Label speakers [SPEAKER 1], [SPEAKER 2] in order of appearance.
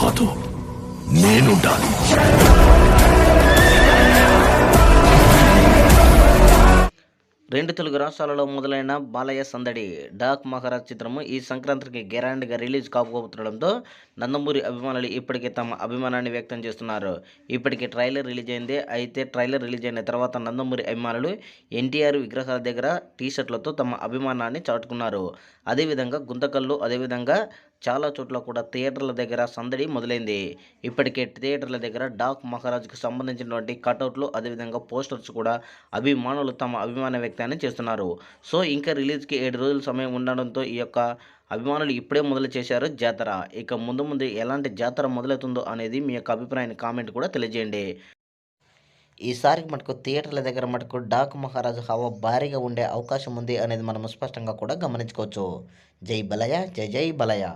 [SPEAKER 1] కాదు నేనుండాలి.
[SPEAKER 2] రెండు తెలుగు రాష్ట్రాలలో మొదలైన బాలయ్య సందడి డాక్ మహారాజ్ చిత్రము ఈ సంక్రాంతికి గ్యారంటీగా రిలీజ్ కాకపోతుండడంతో నందమూరి అభిమానులు ఇప్పటికే తమ అభిమానాన్ని వ్యక్తం చేస్తున్నారు. ఇప్పటికే ట్రైలర్ రిలీజ్ అయింది. అయితే ట్రైలర్ రిలీజ్ అయిన తర్వాత నందమూరి అభిమానులు ఎన్టీఆర్ విగ్రహాల దగ్గర టీషర్ట్లతో తమ అభిమానాన్ని చాటుకున్నారు. అదేవిధంగా గుంతకల్లు అదేవిధంగా చాలా చోట్ల కూడా థియేటర్ల దగ్గర సందడి మొదలైంది. ఇప్పటికే థియేటర్ల దగ్గర డాక్ మహారాజ్కు సంబంధించినటువంటి కటౌట్లు అదేవిధంగా పోస్టర్స్ కూడా అభిమానులు తమ అభిమాన వ్యక్తాన్ని చేస్తున్నారు. సో ఇంకా రిలీజ్కి ఏడు రోజుల సమయం ఉండడంతో ఈ యొక్క అభిమానులు ఇప్పుడే మొదలు చేశారు జాతర. ఇక ముందు ముందు ఎలాంటి జాతర మొదలవుతుందో అనేది మీ యొక్క అభిప్రాయాన్ని కామెంట్ కూడా తెలియజేయండి. ఈసారి మటుకు థియేటర్ల దగ్గర మటుకు డాక్ మహారాజు హవా భారీగా ఉండే అవకాశం ఉంది అనేది మనం స్పష్టంగా కూడా గమనించుకోవచ్చు. జై బలయ జై జై బలయ